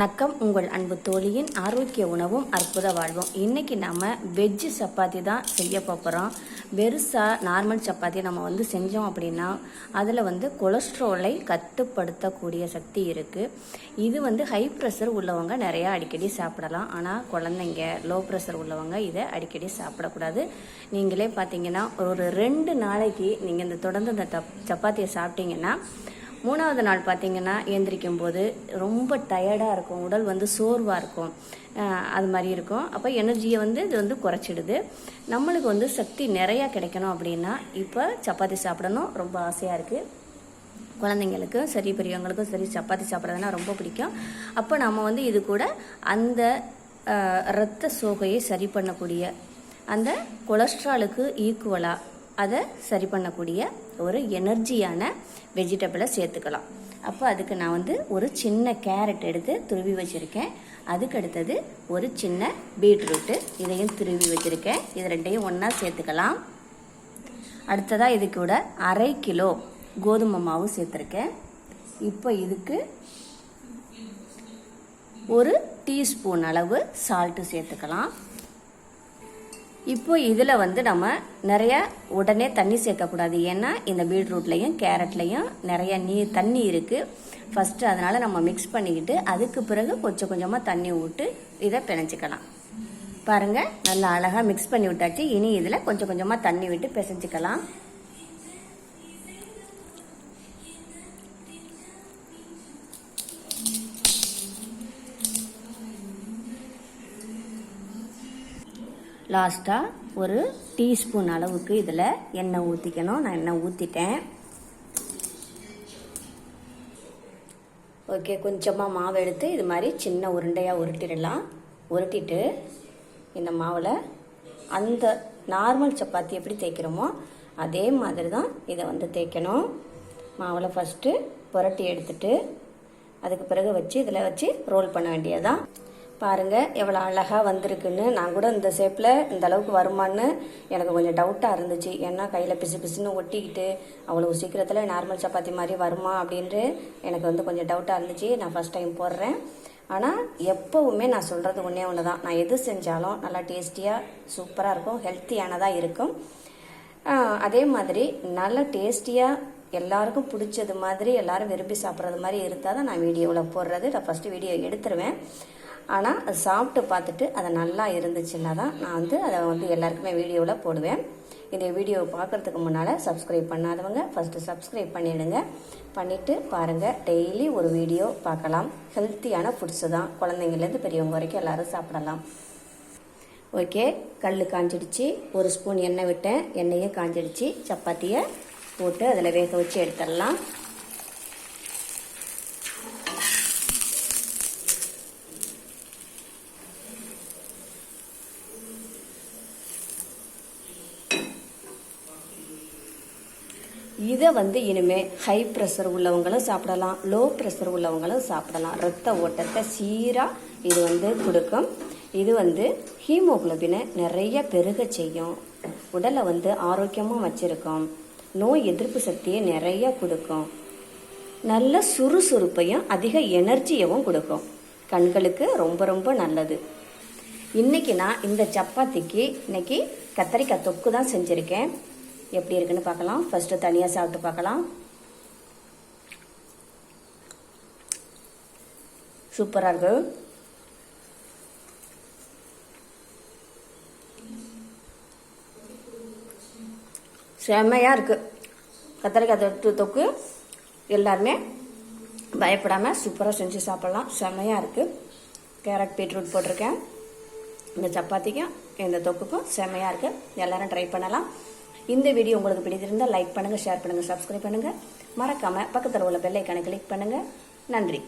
வணக்கம். உங்கள் அன்பு தோழியின் ஆரோக்கிய உணவும் அற்புத வாழ்வும். இன்னைக்கு நம்ம வெஜ்ஜு சப்பாத்தி தான் செய்ய போகிறோம் வெறுசாக நார்மல் சப்பாத்தி நம்ம வந்து செஞ்சோம் அப்படின்னா அதில் வந்து கொலஸ்ட்ராலை கட்டுப்படுத்தக்கூடிய சக்தி இருக்குது இது வந்து ஹை ப்ரெஷர் உள்ளவங்க நிறையா அடிக்கடி சாப்பிடலாம். ஆனால் குழந்தைங்க லோ ப்ரெஷர் உள்ளவங்க இதை அடிக்கடி சாப்பிடக்கூடாது. நீங்களே பார்த்தீங்கன்னா ஒரு ரெண்டு நாளைக்கு நீங்கள் இந்த தொடர்ந்து இந்த சப்பாத்தியை சாப்பிட்டீங்கன்னா மூணாவது நாள் பார்த்தீங்கன்னா எந்திரிக்கும் போது ரொம்ப டயர்டாக இருக்கும். உடல் வந்து சோர்வாக இருக்கும். அது மாதிரி இருக்கும். அப்போ எனர்ஜியை வந்து இது வந்து குறைச்சிடுது. நம்மளுக்கு வந்து சக்தி நிறையா கிடைக்கணும் அப்படின்னா இப்போ சப்பாத்தி சாப்பிடணும். ரொம்ப ஆசையாக இருக்குது குழந்தைங்களுக்கும் சரி பெரியவங்களுக்கும் சரி சப்பாத்தி சாப்பிட்றதுனா ரொம்ப பிடிக்கும். அப்போ நம்ம வந்து இது கூட அந்த இரத்த சோகையை சரி பண்ணக்கூடிய அந்த கொலஸ்ட்ராலுக்கு ஈக்குவலாக அதை சரி பண்ணக்கூடிய ஒரு எனர்ஜியான வெஜிடபிளை சேர்த்துக்கலாம். அப்போ அதுக்கு நான் வந்து ஒரு சின்ன கேரட் எடுத்து துருவி வச்சுருக்கேன். அதுக்கு அடுத்தது ஒரு சின்ன பீட்ரூட்டு இதையும் துருவி வச்சுருக்கேன். இது ரெண்டையும் ஒன்றா சேர்த்துக்கலாம். அடுத்ததாக இது கூட அரை கிலோ கோதுமை மாவு சேர்த்துருக்கேன். இப்போ இதுக்கு ஒரு டீஸ்பூன் அளவு சால்ட்டு சேர்த்துக்கலாம். இப்போ இதில் வந்து நம்ம நிறைய உடனே தண்ணி சேர்க்கக்கூடாது. ஏன்னா இந்த பீட்ரூட்லையும் கேரட்லையும் நிறைய நீர் தண்ணி இருக்குது ஃபஸ்ட்டு அதனால் நம்ம மிக்ஸ் பண்ணிக்கிட்டு அதுக்கு பிறகு கொஞ்சம் கொஞ்சமாக தண்ணி விட்டு இதை பிணைச்சிக்கலாம் பாருங்கள் நல்லா அழகாக மிக்ஸ் பண்ணி விட்டாச்சு. இனி இதில் கொஞ்சம் கொஞ்சமாக தண்ணி விட்டு பிசைஞ்சிக்கலாம். லாஸ்ட்டாக ஒரு டீஸ்பூன் அளவுக்கு இதில் எண்ணெய் ஊற்றிக்கணும் நான் எண்ணெய் ஊற்றிட்டேன் ஓகே கொஞ்சமாக மாவு எடுத்து இது மாதிரி சின்ன உருண்டையாக உருட்டிடலாம். உருட்டிட்டு இந்த மாவில் அந்த நார்மல் சப்பாத்தி எப்படி தேய்க்கிறோமோ அதே மாதிரி தான் இதை வந்து தேய்க்கணும். மாவில் ஃபஸ்ட்டு புரட்டி எடுத்துட்டு அதுக்கு பிறகு வச்சு இதில் வச்சு ரோல் பண்ண வேண்டியதுதான். பாருங்கள் எவ்வளோ அழகாக வந்திருக்குன்னு. நான் கூட இந்த ஷேப்பில் இந்த அளவுக்கு வருமான்னு எனக்கு கொஞ்சம் டவுட்டாக இருந்துச்சு. ஏன்னா கையில் பிசு பிசுன்னு ஒட்டிக்கிட்டு அவ்வளோ சீக்கிரத்தில் நார்மல் சப்பாத்தி மாதிரி வருமா அப்படின்ட்டு எனக்கு வந்து கொஞ்சம் டவுட்டாக இருந்துச்சு. நான் ஃபஸ்ட் டைம் போடுறேன். ஆனால் எப்போவுமே நான் சொல்கிறது ஒன்றே ஒன்று தான் நான் எது செஞ்சாலும் நல்லா டேஸ்டியாக சூப்பராக இருக்கும் ஹெல்த்தியானதாக இருக்கும். அதே மாதிரி நல்லா டேஸ்டியாக எல்லாருக்கும் பிடிச்சது மாதிரி எல்லாரும் விரும்பி சாப்பிட்றது மாதிரி இருந்தால் தான் நான் வீடியோவில் போடுறது. நான் ஃபஸ்ட்டு வீடியோ எடுத்துருவேன். ஆனால் அது சாப்பிட்டு பார்த்துட்டு அது நல்லா இருந்துச்சுன்னா தான் நான் வந்து அதை வந்து எல்லாருக்குமே வீடியோவில் போடுவேன். இந்த வீடியோவை பார்க்குறதுக்கு முன்னால் சப்ஸ்கிரைப் பண்ணாதவங்க ஃபஸ்ட்டு சப்ஸ்கிரைப் பண்ணிவிடுங்க பண்ணிவிட்டு பாருங்கள் டெய்லி ஒரு வீடியோ பார்க்கலாம். ஹெல்த்தியான ஃபுட்ஸு தான் குழந்தைங்கள்லேருந்து பெரியவங்க வரைக்கும் எல்லோரும் சாப்பிடலாம். ஓகே கல் காஞ்சிடுச்சு. ஒரு ஸ்பூன் எண்ணெய் விட்டேன். எண்ணெயும் காஞ்சிடுச்சு. சப்பாத்தியை போட்டு அதில் வேக வச்சு எடுத்துடலாம். இதை வந்து இனிமே ஹை ப்ரெஷர் உள்ளவங்களும் சாப்பிடலாம் லோ ப்ரெஷர் உள்ளவங்களும் சாப்பிடலாம். ரத்த ஓட்டத்தை சீராக இது வந்து கொடுக்கும். இது வந்து ஹீமோகுளோபினை நிறைய பெருக செய்யும். உடலை வந்து ஆரோக்கியமாக வச்சிருக்கும். நோய் எதிர்ப்பு சக்தியை நிறைய கொடுக்கும். நல்ல சுறுசுறுப்பையும் அதிக எனர்ஜியவும் கொடுக்கும். கண்களுக்கு ரொம்ப ரொம்ப நல்லது. இன்னைக்கு நான் இந்த சப்பாத்திக்கு இன்னைக்கு கத்தரிக்காய் தொக்கு தான் செஞ்சுருக்கேன். எப்படி இருக்குன்னு பார்க்கலாம். ஃபஸ்ட்டு தனியாக சாப்பிட்டு பார்க்கலாம். சூப்பராக இருக்கு. செம்மையாக இருக்குது கத்திரிக்காய் தொட்டு தொக்கு. எல்லாருமே பயப்படாமல் சூப்பராக செஞ்சு சாப்பிட்லாம். செம்மையாக இருக்குது கேரட் பீட்ரூட் போட்டிருக்கேன். இந்த சப்பாத்திக்கும் இந்த தொக்குக்கும் செம்மையாக இருக்குது எல்லோரும் ட்ரை பண்ணலாம். இந்த வீடியோ உங்களுக்கு பிடித்திருந்தால் லைக் பண்ணுங்கள் ஷேர் பண்ணுங்கள் சப்ஸ்கிரைப் பண்ணுங்கள் மறக்காமல் பக்கத்தில் உள்ள பெல்லைக்கான கிளிக் பண்ணுங்கள் நன்றி.